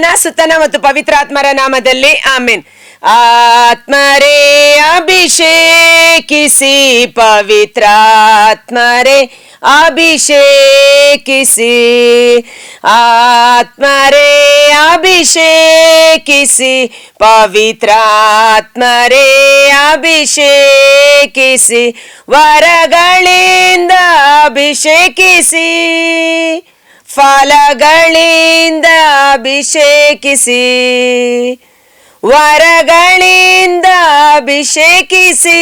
ಪಿತನ ಸುತನ ಮತ್ತು ಪವಿತ್ರಾತ್ಮರ ನಾಮದಲ್ಲಿ ಆಮೇನ್. ಆತ್ಮರೇ ಅಭಿಷೇಕಿಸಿ ಪವಿತ್ರಾತ್ಮರೇ ಅಭಿಷೇಕಿಸಿ. ಆತ್ಮರೇ ಅಭಿಷೇಕಿಸಿ ಪವಿತ್ರಾತ್ಮರೇ ಅಭಿಷೇಕಿಸಿ. ವರಗಳಿಂದ ಅಭಿಷೇಕಿಸಿ. ಫಲಗಳಿಂದ ಅಭಿಷೇಕಿಸಿ, ವರಗಳಿಂದ ಅಭಿಷೇಕಿಸಿ,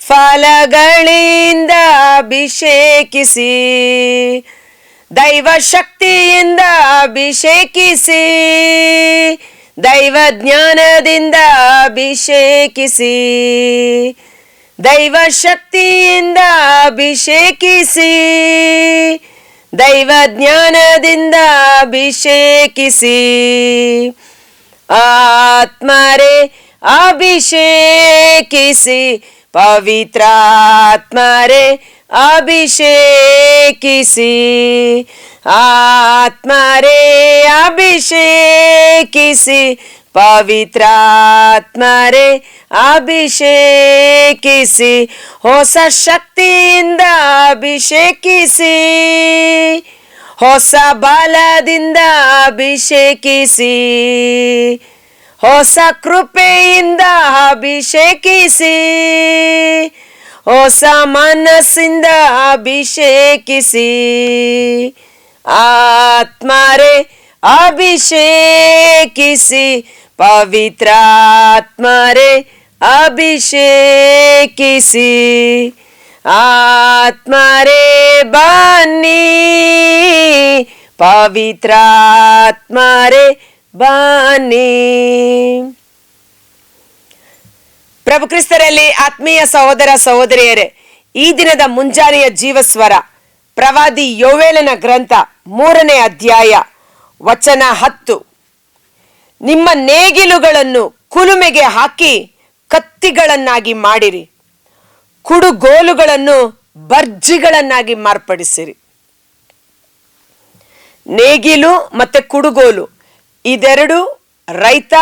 ಫಲಗಳಿಂದ ಅಭಿಷೇಕಿಸಿ ದೈವ ಶಕ್ತಿಯಿಂದ ಅಭಿಷೇಕಿಸಿ ದೈವ ಜ್ಞಾನದಿಂದ ಅಭಿಷೇಕಿಸಿ ದೈವ ಶಕ್ತಿಯಿಂದ ಅಭಿಷೇಕಿಸಿ ದೈವ ಜ್ಞಾನದಿಂದ ಅಭಿಷೇಕಿಸಿ. ಆತ್ಮರೇ ಅಭಿಷೇಕಿಸಿ. ಪವಿತ್ರಾತ್ಮರೇ ಅಭಿಷೇಕಿಸಿ. ಆತ್ಮರೇ ಅಭಿಷೇಕಿಸಿ. ಪವಿತ್ರಾತ್ಮರೇ ಅಭಿಷೇಕಿಸಿ, ಹೊಸ ಶಕ್ತಿಯಿಂದ ಅಭಿಷೇಕಿಸಿ, ಹೊಸ ಬಲದಿಂದ ಅಭಿಷೇಕಿಸಿ, ಹೊಸ ಕೃಪೆಯಿಂದ ಅಭಿಷೇಕಿಸಿ, ಹೊಸ ಮನಸ್ಸಿಂದ ಅಭಿಷೇಕಿಸಿ. ಆತ್ಮರೇ ಅಭಿಷೇಕಿಸಿ ಪವಿತ್ರಾತ್ಮರೇ ಅಭಿಷೇಕಿಸಿ. ಆತ್ಮರೇ ಬನ್ನಿ. ಪವಿತ್ರಾತ್ಮರೇ ಬನ್ನಿ. ಪ್ರಭು ಕ್ರಿಸ್ತರಲ್ಲಿ ಆತ್ಮೀಯ ಸಹೋದರ ಸಹೋದರಿಯರೇ, ಈ ದಿನದ ಮುಂಜಾನೆಯ ಜೀವಸ್ವರ, ಪ್ರವಾದಿ ಯೋವೇಲನ ಗ್ರಂಥ ಮೂರನೇ ಅಧ್ಯಾಯ, ವಚನ ಹತ್ತು. ನಿಮ್ಮ ನೇಗಿಲುಗಳನ್ನು ಕುಲುಮೆಗೆ ಹಾಕಿ ಕತ್ತಿಗಳನ್ನಾಗಿ ಮಾಡಿರಿ. ಕುಡುಗೋಲುಗಳನ್ನು ಬರ್ಜಿಗಳನ್ನಾಗಿ ಮಾರ್ಪಡಿಸಿರಿ. ನೇಗಿಲು ಮತ್ತೆ ಕುಡುಗೋಲು ಇದೆರಡು ರೈತ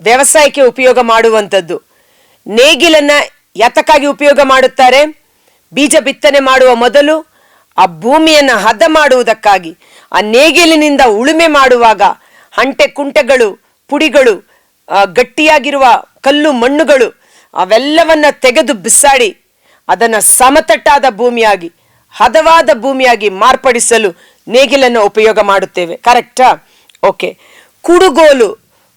ವ್ಯವಸಾಯಕ್ಕೆ ಉಪಯೋಗ ಮಾಡುವಂಥದ್ದು. ನೇಗಿಲನ್ನ ಯಾತಕ್ಕಾಗಿ ಉಪಯೋಗ ಮಾಡುತ್ತಾರೆ? ಬೀಜ ಬಿತ್ತನೆ ಮಾಡುವ ಮೊದಲು ಆ ಭೂಮಿಯನ್ನ ಹದ ಮಾಡುವುದಕ್ಕಾಗಿ, ಆ ನೇಗಿಲಿನಿಂದ ಉಳುಮೆ ಮಾಡುವಾಗ ಹಂಟೆ ಕುಂಟೆಗಳು, ಪುಡಿಗಳು ಗಟ್ಟಿಯಾಗಿರುವ ಕಲ್ಲು ಮಣ್ಣುಗಳು, ಅವೆಲ್ಲವನ್ನ ತೆಗೆದು ಬಿಸಾಡಿ, ಅದನ್ನು ಸಮತಟ್ಟಾದ ಭೂಮಿಯಾಗಿ, ಹದವಾದ ಭೂಮಿಯಾಗಿ ಮಾರ್ಪಡಿಸಲು ನೇಗಿಲನ್ನು ಉಪಯೋಗ ಮಾಡುತ್ತೇವೆ. ಕರೆಕ್ಟಾ ಓಕೆ ಕುಡುಗೋಲು.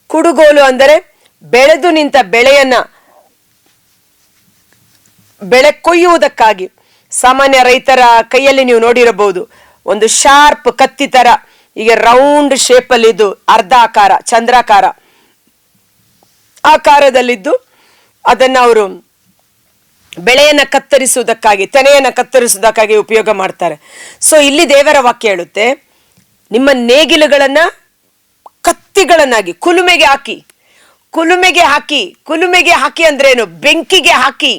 ಕುಡುಗೋಲು ಅಂದರೆ ಬೆಳೆದು ನಿಂತ ಬೆಳೆಯನ್ನ ಬೆಳೆ ಕೊಯ್ಯುವುದಕ್ಕಾಗಿ. ಸಾಮಾನ್ಯ ರೈತರ ಕೈಯಲ್ಲಿ ನೀವು ನೋಡಿರಬಹುದು, ಒಂದು ಶಾರ್ಪ್ ಕತ್ತಿ ತರ ಈಗ ರೌಂಡ್ ಶೇಪಲ್ಲಿ ಇದು ಅರ್ಧ ಆಕಾರ, ಚಂದ್ರಾಕಾರ ಆಕಾರದಲ್ಲಿದ್ದು ಅದನ್ನ ಅವರು ಬೆಳೆಯನ್ನ ಕತ್ತರಿಸುವುದಕ್ಕಾಗಿ, ತೆನೆಯನ್ನು ಕತ್ತರಿಸುವುದಕ್ಕಾಗಿ ಉಪಯೋಗ ಮಾಡ್ತಾರೆ. ಸೊ ಇಲ್ಲಿ ದೇವರ ವಾಕ್ಯ ಹೇಳುತ್ತೆ, ನಿಮ್ಮ ನೇಗಿಲುಗಳನ್ನು ಕತ್ತಿಗಳನ್ನಾಗಿ, ಕುಲುಮೆಗೆ ಹಾಕಿ ಕುಲುಮೆಗೆ ಹಾಕಿ ಕುಲುಮೆಗೆ ಹಾಕಿ ಅಂದ್ರೇನು? ಬೆಂಕಿಗೆ ಹಾಕಿ.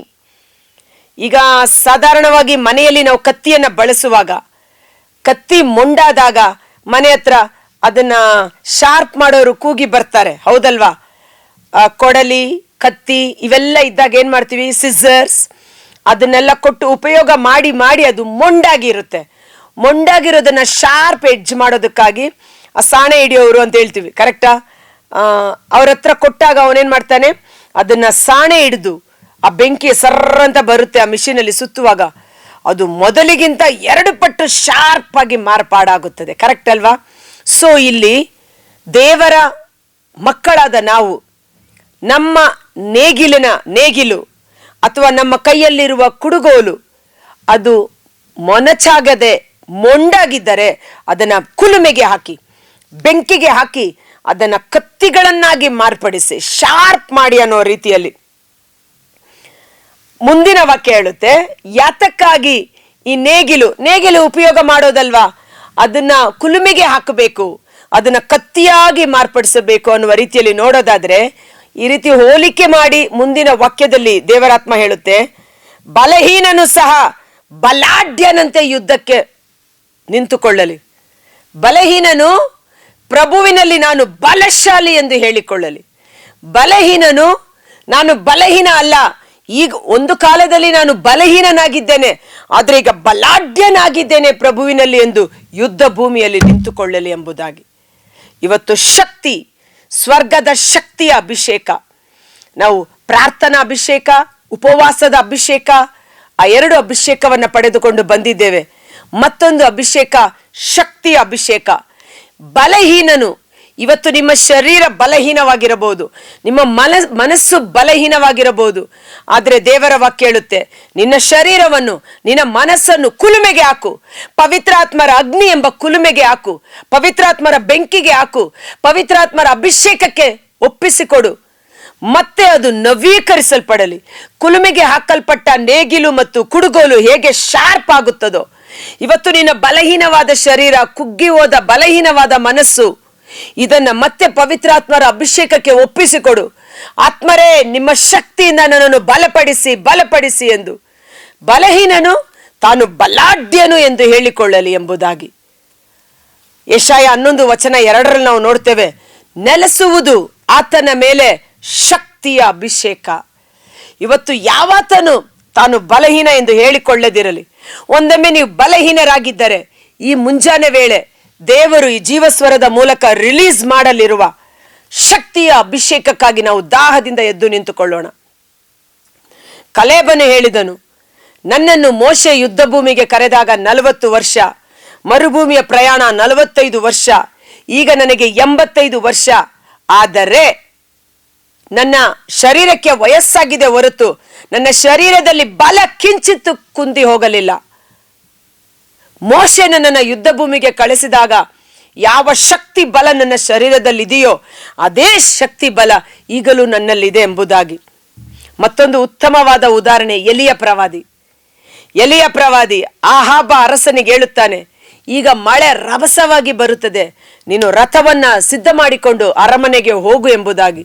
ಈಗ ಸಾಧಾರಣವಾಗಿ ಮನೆಯಲ್ಲಿ ನಾವು ಕತ್ತಿಯನ್ನ ಬಳಸುವಾಗ, ಕತ್ತಿ ಮೊಂಡಾದಾಗ ಮನೆ ಹತ್ರ ಅದನ್ನ ಶಾರ್ಪ್ ಮಾಡೋರು ಕೂಗಿ ಬರ್ತಾರೆ. ಹೌದಲ್ವಾ? ಕೊಡಲಿ, ಕತ್ತಿ ಇವೆಲ್ಲ ಇದ್ದಾಗ ಏನ್ ಮಾಡ್ತೀವಿ? ಸಿಸರ್ಸ್ ಅದನ್ನೆಲ್ಲ ಕೊಟ್ಟು ಉಪಯೋಗ ಮಾಡಿ ಮಾಡಿ ಅದು ಮೊಂಡಾಗಿರುತ್ತೆ ಮೊಂಡಾಗಿರೋದನ್ನ ಶಾರ್ಪ್ ಎಡ್ಜ್ ಮಾಡೋದಕ್ಕಾಗಿ ಆ ಸಾಣೆ ಹಿಡಿಯೋರು ಅಂತ ಹೇಳ್ತೀವಿ. ಕರೆಕ್ಟಾ ಅವ್ರ ಹತ್ರ ಕೊಟ್ಟಾಗ ಅವನೇನ್ ಮಾಡ್ತಾನೆ? ಅದನ್ನ ಸಾಣೆ ಹಿಡಿದು ಆ ಬೆಂಕಿ ಸರ್ರ ಅಂತ ಬರುತ್ತೆ ಆ ಮಿಷಿನಲ್ಲಿ ಸುತ್ತುವಾಗ. ಅದು ಮೊದಲಿಗಿಂತ ಎರಡು ಪಟ್ಟು ಶಾರ್ಪ್ ಆಗಿ ಮಾರ್ಪಾಡಾಗುತ್ತದೆ. ಕರೆಕ್ಟ್ ಅಲ್ವಾ? ಸೊ ಇಲ್ಲಿ ದೇವರ ಮಕ್ಕಳಾದ ನಾವು, ನಮ್ಮ ನೇಗಿಲಿನ ನೇಗಿಲು ಅಥವಾ ನಮ್ಮ ಕೈಯಲ್ಲಿರುವ ಕುಡುಗೋಲು, ಅದು ಮೊನಚಾಗದೆ ಮೊಂಡಾಗಿದ್ದರೆ ಅದನ್ನು ಕುಲುಮೆಗೆ ಹಾಕಿ, ಬೆಂಕಿಗೆ ಹಾಕಿ ಅದನ್ನು ಕತ್ತಿಗಳನ್ನಾಗಿ ಮಾರ್ಪಡಿಸಿ ಶಾರ್ಪ್ ಮಾಡಿ ಅನ್ನೋ ರೀತಿಯಲ್ಲಿ. ಮುಂದಿನ ವಾಕ್ಯ ಹೇಳುತ್ತೆ ಯಾತಕ್ಕಾಗಿ ಈ ನೇಗಿಲು ನೇಗಿಲು ಉಪಯೋಗ ಮಾಡೋದಲ್ವಾ? ಅದನ್ನ ಕುಲುಮೆಗೆ ಹಾಕಬೇಕು, ಅದನ್ನ ಕತ್ತಿಯಾಗಿ ಮಾರ್ಪಡಿಸಬೇಕು ಅನ್ನುವ ರೀತಿಯಲ್ಲಿ ನೋಡೋದಾದ್ರೆ, ಈ ರೀತಿ ಹೋಲಿಕೆ ಮಾಡಿ ಮುಂದಿನ ವಾಕ್ಯದಲ್ಲಿ ದೇವರಾತ್ಮ ಹೇಳುತ್ತೆ, ಬಲಹೀನನು ಸಹ ಬಲಾಢ್ಯನಂತೆ ಯುದ್ಧಕ್ಕೆ ನಿಂತುಕೊಳ್ಳಲಿ. ಬಲಹೀನನು ಪ್ರಭುವಿನಲ್ಲಿ ನಾನು ಬಲಶಾಲಿ ಎಂದು ಹೇಳಿಕೊಳ್ಳಲಿ. ಬಲಹೀನನು ನಾನು ಬಲಹೀನ ಅಲ್ಲ ಈಗ ಒಂದು ಕಾಲದಲ್ಲಿ ನಾನು ಬಲಹೀನನಾಗಿದ್ದೇನೆ, ಆದರೆ ಈಗ ಬಲಾಢ್ಯನಾಗಿದ್ದೇನೆ ಪ್ರಭುವಿನಲ್ಲಿ ಎಂದು ಯುದ್ಧ ಭೂಮಿಯಲ್ಲಿ ನಿಂತುಕೊಳ್ಳಲಿ ಎಂಬುದಾಗಿ. ಇವತ್ತು ಶಕ್ತಿ, ಸ್ವರ್ಗದ ಶಕ್ತಿಯ ಅಭಿಷೇಕ. ನಾವು ಪ್ರಾರ್ಥನಾ ಅಭಿಷೇಕ, ಉಪವಾಸದ ಅಭಿಷೇಕ, ಆ ಎರಡು ಅಭಿಷೇಕವನ್ನ ಪಡೆದುಕೊಂಡು ಬಂದಿದ್ದೇವೆ. ಮತ್ತೊಂದು ಅಭಿಷೇಕ, ಶಕ್ತಿಯ ಅಭಿಷೇಕ. ಬಲಹೀನನು ಇವತ್ತು ನಿಮ್ಮ ಶರೀರ ಬಲಹೀನವಾಗಿರಬಹುದು. ನಿಮ್ಮ ಮನ, ಮನಸ್ಸು ಬಲಹೀನವಾಗಿರಬಹುದು. ಆದರೆ ದೇವರ ವಾಕ್ಯ ಹೇಳುತ್ತೆ, ನಿನ್ನ ಶರೀರವನ್ನು, ನಿನ್ನ ಮನಸ್ಸನ್ನು ಕುಲುಮೆಗೆ ಹಾಕು. ಪವಿತ್ರಾತ್ಮರ ಅಗ್ನಿ ಎಂಬ ಕುಲುಮೆಗೆ ಹಾಕು. ಪವಿತ್ರಾತ್ಮರ ಬೆಂಕಿಗೆ ಹಾಕು. ಪವಿತ್ರಾತ್ಮರ ಅಭಿಷೇಕಕ್ಕೆ ಒಪ್ಪಿಸಿಕೊಡು. ಮತ್ತೆ ಅದು ನವೀಕರಿಸಲ್ಪಡಲಿ. ಕುಲುಮೆಗೆ ಹಾಕಲ್ಪಟ್ಟ ನೇಗಿಲು ಮತ್ತು ಕುಡುಗೋಲು ಹೇಗೆ ಶಾರ್ಪ್ ಆಗುತ್ತದೋ. ಇವತ್ತು ನಿನ್ನ ಬಲಹೀನವಾದ ಶರೀರ, ಕುಗ್ಗಿ ಹೋದ ಬಲಹೀನವಾದ ಮನಸ್ಸು ಇದನ್ನ ಮತ್ತೆ ಪವಿತ್ರಾತ್ಮರ ಅಭಿಷೇಕಕ್ಕೆ ಒಪ್ಪಿಸಿಕೊಡು. ಆತ್ಮರೇ, ನಿಮ್ಮ ಶಕ್ತಿಯಿಂದ ನನ್ನನ್ನು ಬಲಪಡಿಸಿ ಬಲಪಡಿಸಿ ಎಂದು. ಬಲಹೀನನು ತಾನು ಬಲಾಢ್ಯನು ಎಂದು ಹೇಳಿಕೊಳ್ಳಲಿ ಎಂಬುದಾಗಿ. ಯಶಾಯ ಹನ್ನೊಂದು ವಚನ ಎರಡರಲ್ಲಿ ನಾವು ನೋಡ್ತೇವೆ, ನೆಲೆಸುವುದು ಆತನ ಮೇಲೆ ಶಕ್ತಿಯ ಅಭಿಷೇಕ. ಇವತ್ತು ಯಾವಾತನು ತಾನು ಬಲಹೀನ ಎಂದು ಹೇಳಿಕೊಳ್ಳದಿರಲಿ. ಒಂದೊಮ್ಮೆ ನೀವು ಬಲಹೀನರಾಗಿದ್ದರೆ, ಈ ಮುಂಜಾನೆ ವೇಳೆ ದೇವರು ಈ ಜೀವಸ್ವರದ ಮೂಲಕ ರಿಲೀಸ್ ಮಾಡಲಿರುವ ಶಕ್ತಿಯ ಅಭಿಷೇಕಕ್ಕಾಗಿ ನಾವು ದಾಹದಿಂದ ಎದ್ದು ನಿಂತುಕೊಳ್ಳೋಣ. ಕಲೇಬನು ಹೇಳಿದನು, ನನ್ನನ್ನು ಮೋಶೆ ಯುದ್ಧ ಭೂಮಿಗೆ ಕರೆದಾಗ ನಲವತ್ತು ವರ್ಷ, ಮರುಭೂಮಿಯ ಪ್ರಯಾಣ ನಲವತ್ತೈದು ವರ್ಷ, ಈಗ ನನಗೆ ಎಂಬತ್ತೈದು ವರ್ಷ, ಆದರೆ ನನ್ನ ಶರೀರಕ್ಕೆ ವಯಸ್ಸಾಗಿದೆ ಹೊರತು ನನ್ನ ಶರೀರದಲ್ಲಿ ಬಲ ಕಿಂಚಿತ್ತು ಕುಂದಿ ಹೋಗಲಿಲ್ಲ. ಮೋಶೆ ನನ್ನನ್ನು ಯುದ್ಧ ಭೂಮಿಗೆ ಕಳಿಸಿದಾಗ ಯಾವ ಶಕ್ತಿ ಬಲ ನನ್ನ ಶರೀರದಲ್ಲಿದೆಯೋ ಅದೇ ಶಕ್ತಿ ಬಲ ಈಗಲೂ ನನ್ನಲ್ಲಿದೆ ಎಂಬುದಾಗಿ. ಮತ್ತೊಂದು ಉತ್ತಮವಾದ ಉದಾಹರಣೆ, ಎಲಿಯ ಪ್ರವಾದಿ. ಎಲಿಯ ಪ್ರವಾದಿ ಆಹಾಬ ಅರಸನಿಗೆ ಹೇಳುತ್ತಾನೆ, ಈಗ ಮಳೆ ರಭಸವಾಗಿ ಬರುತ್ತದೆ, ನೀನು ರಥವನ್ನ ಸಿದ್ಧ ಮಾಡಿಕೊಂಡು ಅರಮನೆಗೆ ಹೋಗು ಎಂಬುದಾಗಿ.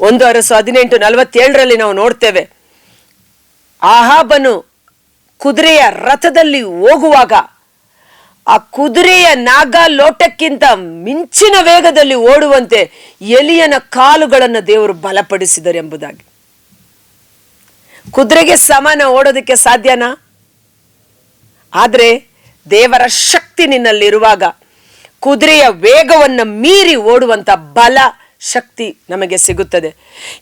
ಒಂದು ಅರಸು ಹದಿನೆಂಟು ನಲವತ್ತೇಳರಲ್ಲಿ ನಾವು ನೋಡ್ತೇವೆ, ಆಹಾಬನು ಕುದುರೆಯ ರಥದಲ್ಲಿ ಹೋಗುವಾಗ, ಆ ಕುದುರೆಯ ನಾಗ ಲೋಟಕ್ಕಿಂತ ಮಿಂಚಿನ ವೇಗದಲ್ಲಿ ಓಡುವಂತೆ ಎಲಿಯನ ಕಾಲುಗಳನ್ನು ದೇವರು ಬಲಪಡಿಸಿದರು ಎಂಬುದಾಗಿ. ಕುದುರೆಗೆ ಸಮಾನ ಓಡೋದಕ್ಕೆ ಸಾಧ್ಯನಾ? ಆದರೆ ದೇವರ ಶಕ್ತಿ ನಿನ್ನಲ್ಲಿರುವಾಗ ಕುದುರೆಯ ವೇಗವನ್ನು ಮೀರಿ ಓಡುವಂಥ ಬಲ ಶಕ್ತಿ ನಮಗೆ ಸಿಗುತ್ತದೆ.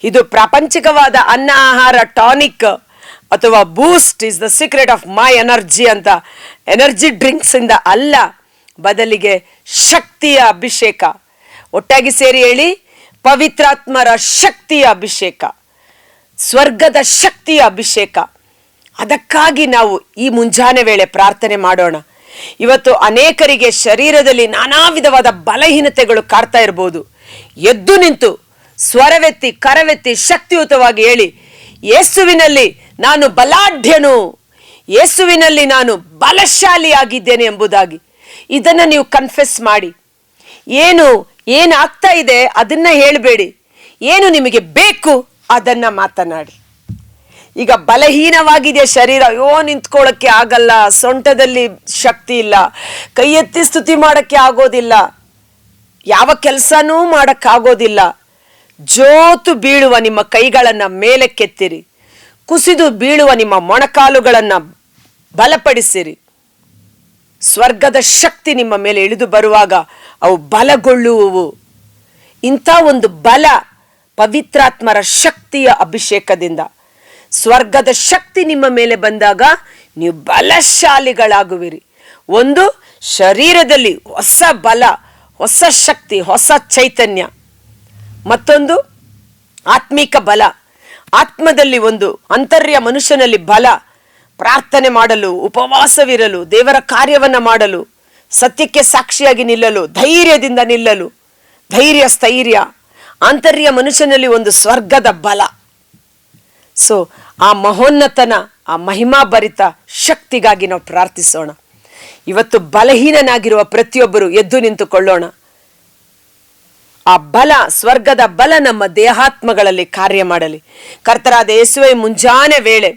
ಇದು ಪ್ರಾಪಂಚಿಕವಾದ ಅನ್ನ ಆಹಾರ ಟಾನಿಕ್ ಅಥವಾ Boost is the secret of my energy ಅಂತ. ಎನರ್ಜಿ ಡ್ರಿಂಕ್ಸ್ ಇಂದ ಅಲ್ಲ, ಬದಲಿಗೆ ಶಕ್ತಿಯ ಅಭಿಷೇಕ. ಒಟ್ಟಾಗಿ ಸೇರಿ ಹೇಳಿ, ಪವಿತ್ರಾತ್ಮರ ಶಕ್ತಿಯ ಅಭಿಷೇಕ. ಸ್ವರ್ಗದ ಶಕ್ತಿಯ ಅಭಿಷೇಕ. ಅದಕ್ಕಾಗಿ ನಾವು ಈ ಮುಂಜಾನೆ ವೇಳೆ ಪ್ರಾರ್ಥನೆ ಮಾಡೋಣ. ಇವತ್ತು ಅನೇಕರಿಗೆ ಶರೀರದಲ್ಲಿ ನಾನಾ ವಿಧವಾದ ಬಲಹೀನತೆಗಳು ಕಾಡ್ತಾ ಇರ್ಬೋದು. ಎದ್ದು ನಿಂತು ಸ್ವರವೆತ್ತಿ, ಕರವೆತ್ತಿ ಶಕ್ತಿಯುತವಾಗಿ ಹೇಳಿ, ಯೇಸುವಿನಲ್ಲಿ ನಾನು ಬಲಾಢ್ಯನು. ಯೇಸುವಿನಲ್ಲಿ ನಾನು ಬಲಶಾಲಿಯಾಗಿದ್ದೇನೆ ಎಂಬುದಾಗಿ. ಇದನ್ನು ನೀವು ಕನ್ಫೆಸ್ ಮಾಡಿ. ಏನು, ಏನಾಗ್ತಾ ಇದೆ ಅದನ್ನ ಹೇಳಬೇಡಿ. ಏನು ನಿಮಗೆ ಬೇಕು ಅದನ್ನ ಮಾತನಾಡಿ. ಈಗ ಬಲಹೀನವಾಗಿದೆ ಶರೀರ? ಅಯ್ಯೋ ನಿಂತ್ಕೊಳ್ಳೋಕ್ಕೆ ಆಗಲ್ಲ. ಸೊಂಟದಲ್ಲಿ ಶಕ್ತಿ ಇಲ್ಲ. ಕೈ ಎತ್ತಿ ಸ್ತುತಿ ಮಾಡೋಕ್ಕೆ ಆಗೋದಿಲ್ಲ. ಯಾವ ಕೆಲಸನೂ ಮಾಡೋಕ್ಕಾಗೋದಿಲ್ಲ. ಜೋತು ಬೀಳುವ ನಿಮ್ಮ ಕೈಗಳನ್ನು ಮೇಲಕ್ಕೆತ್ತಿರಿ. ಕುಸಿದು ಬೀಳುವ ನಿಮ್ಮ ಮೊಣಕಾಲುಗಳನ್ನು ಬಲಪಡಿಸಿರಿ. ಸ್ವರ್ಗದ ಶಕ್ತಿ ನಿಮ್ಮ ಮೇಲೆ ಇಳಿದು ಬರುವಾಗ ಅವು ಬಲಗೊಳ್ಳುವುವು. ಇಂಥ ಒಂದು ಬಲ ಪವಿತ್ರಾತ್ಮರ ಶಕ್ತಿಯ ಅಭಿಷೇಕದಿಂದ ಸ್ವರ್ಗದ ಶಕ್ತಿ ನಿಮ್ಮ ಮೇಲೆ ಬಂದಾಗ ನೀವು ಬಲಶಾಲಿಗಳಾಗುವಿರಿ. ಒಂದು, ಶರೀರದಲ್ಲಿ ಹೊಸ ಬಲ, ಹೊಸ ಶಕ್ತಿ, ಹೊಸ ಚೈತನ್ಯ. ಮತ್ತೊಂದು, ಆತ್ಮಿಕ ಬಲ. ಆತ್ಮದಲ್ಲಿ ಒಂದು ಅಂತರ್ಯ ಮನುಷ್ಯನಲ್ಲಿ ಬಲ, ಪ್ರಾರ್ಥನೆ ಮಾಡಲು, ಉಪವಾಸವಿರಲು, ದೇವರ ಕಾರ್ಯವನ್ನು ಮಾಡಲು, ಸತ್ಯಕ್ಕೆ ಸಾಕ್ಷಿಯಾಗಿ ನಿಲ್ಲಲು, ಧೈರ್ಯದಿಂದ ನಿಲ್ಲಲು, ಧೈರ್ಯ, ಸ್ಥೈರ್ಯ ಆಂತರ್ಯ ಮನುಷ್ಯನಲ್ಲಿ ಒಂದು ಸ್ವರ್ಗದ ಬಲ. ಸೊ ಆ ಮಹೋನ್ನತನ, ಆ ಮಹಿಮಾಭರಿತ ಶಕ್ತಿಗಾಗಿ ನಾವು ಪ್ರಾರ್ಥಿಸೋಣ. ಇವತ್ತು ಬಲಹೀನನಾಗಿರುವ ಪ್ರತಿಯೊಬ್ಬರು ಎದ್ದು ನಿಂತುಕೊಳ್ಳೋಣ. ಆ ಬಲ, ಸ್ವರ್ಗದ ಬಲ ನಮ್ಮ ದೇಹಾತ್ಮಗಳಲ್ಲಿ ಕಾರ್ಯ ಮಾಡಲಿ. ಕರ್ತರಾದ ಯೇಸುವೆ, ಮುಂಜಾನೆ ವೇಳೆ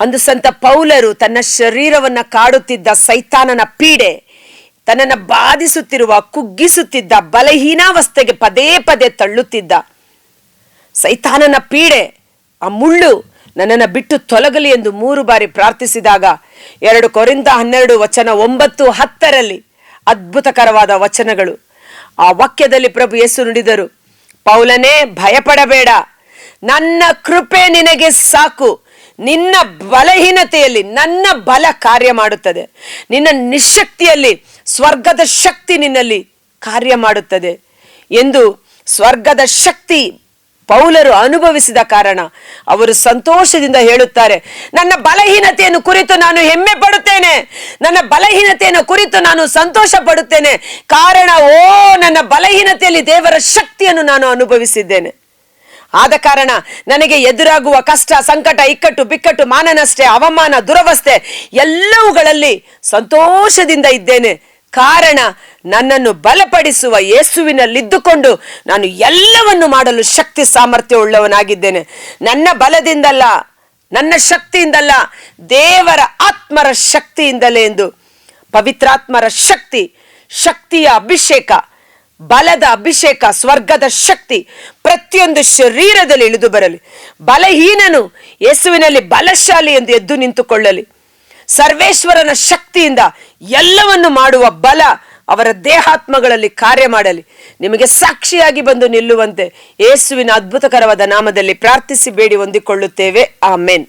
ಅಂದು ಸಂತ ಪೌಲರು ತನ್ನ ಶರೀರವನ್ನ ಕಾಡುತ್ತಿದ್ದ ಸೈತಾನನ ಪೀಡೆ, ತನ್ನನ್ನು ಬಾಧಿಸುತ್ತಿರುವ, ಕುಗ್ಗಿಸುತ್ತಿದ್ದ, ಬಲಹೀನಾವಸ್ಥೆಗೆ ಪದೇ ಪದೇ ತಳ್ಳುತ್ತಿದ್ದ ಸೈತಾನನ ಪೀಡೆ, ಆ ಮುಳ್ಳು ನನ್ನನ್ನು ಬಿಟ್ಟು ತೊಲಗಲಿ ಎಂದು ಮೂರು ಬಾರಿ ಪ್ರಾರ್ಥಿಸಿದಾಗ ಎರಡು ಕೊರಿಂದ ಹನ್ನೆರಡು ವಚನ ಒಂಬತ್ತು ಹತ್ತರಲ್ಲಿ ಅದ್ಭುತಕರವಾದ ವಚನಗಳು. ಆ ವಾಕ್ಯದಲ್ಲಿ ಪ್ರಭು ಯೇಸು ನುಡಿದರು, ಪೌಲನೇ, ಭಯಪಡಬೇಡ. ನನ್ನ ಕೃಪೆ ನಿನಗೆ ಸಾಕು. ನಿನ್ನ ಬಲಹೀನತೆಯಲ್ಲಿ, ನನ್ನ ಬಲ ಕಾರ್ಯ ಮಾಡುತ್ತದೆ. ನಿನ್ನ ನಿಶಕ್ತಿಯಲ್ಲಿ, ಸ್ವರ್ಗದ ಶಕ್ತಿ ನಿನ್ನಲ್ಲಿ ಕಾರ್ಯ ಮಾಡುತ್ತದೆ. ಎಂದು ಸ್ವರ್ಗದ ಶಕ್ತಿ ಪೌಲರು ಅನುಭವಿಸಿದ ಕಾರಣ ಅವರು ಸಂತೋಷದಿಂದ ಹೇಳುತ್ತಾರೆ, ನನ್ನ ಬಲಹೀನತೆಯನ್ನು ಕುರಿತು ನಾನು ಹೆಮ್ಮೆ ಪಡುತ್ತೇನೆ. ನನ್ನ ಬಲಹೀನತೆಯನ್ನು ಕುರಿತು ನಾನು ಸಂತೋಷ ಪಡುತ್ತೇನೆ. ಕಾರಣ, ಓ, ನನ್ನ ಬಲಹೀನತೆಯಲ್ಲಿ ದೇವರ ಶಕ್ತಿಯನ್ನು ನಾನು ಅನುಭವಿಸಿದ್ದೇನೆ. ಆದ ಕಾರಣ ನನಗೆ ಎದುರಾಗುವ ಕಷ್ಟ, ಸಂಕಟ, ಇಕ್ಕಟ್ಟು, ಬಿಕ್ಕಟ್ಟು, ಮಾನನಷ್ಟೇ, ಅವಮಾನ, ದುರವಸ್ಥೆ ಎಲ್ಲವುಗಳಲ್ಲಿ ಸಂತೋಷದಿಂದ ಇದ್ದೇನೆ. ಕಾರಣ ನನ್ನನ್ನು ಬಲಪಡಿಸುವ ಯೇಸುವಿನಲ್ಲಿದ್ದುಕೊಂಡು ನಾನು ಎಲ್ಲವನ್ನು ಮಾಡಲು ಶಕ್ತಿ ಸಾಮರ್ಥ್ಯ ಉಳ್ಳವನಾಗಿದ್ದೇನೆ ನನ್ನ ಬಲದಿಂದಲ್ಲ, ನನ್ನ ಶಕ್ತಿಯಿಂದಲ್ಲ, ದೇವರ ಆತ್ಮರ ಶಕ್ತಿಯಿಂದಲೇ ಎಂದು. ಪವಿತ್ರಾತ್ಮರ ಶಕ್ತಿ, ಶಕ್ತಿಯ ಅಭಿಷೇಕ, ಬಲದ ಅಭಿಷೇಕ, ಸ್ವರ್ಗದ ಶಕ್ತಿ ಪ್ರತಿಯೊಂದು ಶರೀರದಲ್ಲಿ ಇಳಿದು ಬರಲಿ. ಬಲಹೀನನು ಯೇಸುವಿನಲ್ಲಿ ಬಲಶಾಲಿ ಎಂದು ಎದ್ದು ನಿಂತುಕೊಳ್ಳಲಿ. ಸರ್ವೇಶ್ವರನ ಶಕ್ತಿಯಿಂದ ಎಲ್ಲವನ್ನು ಮಾಡುವ ಬಲ ಅವರ ದೇಹಾತ್ಮಗಳಲ್ಲಿ ಕಾರ್ಯ ಮಾಡಲಿ. ನಿಮಗೆ ಸಾಕ್ಷಿಯಾಗಿ ಬಂದು ನಿಲ್ಲುವಂತೆ ಯೇಸುವಿನ ಅದ್ಭುತಕರವಾದ ನಾಮದಲ್ಲಿ ಪ್ರಾರ್ಥಿಸಿ ಬೇಡಿ ಹೊಂದಿಕೊಳ್ಳುತ್ತೇವೆ. ಆಮೇನ್.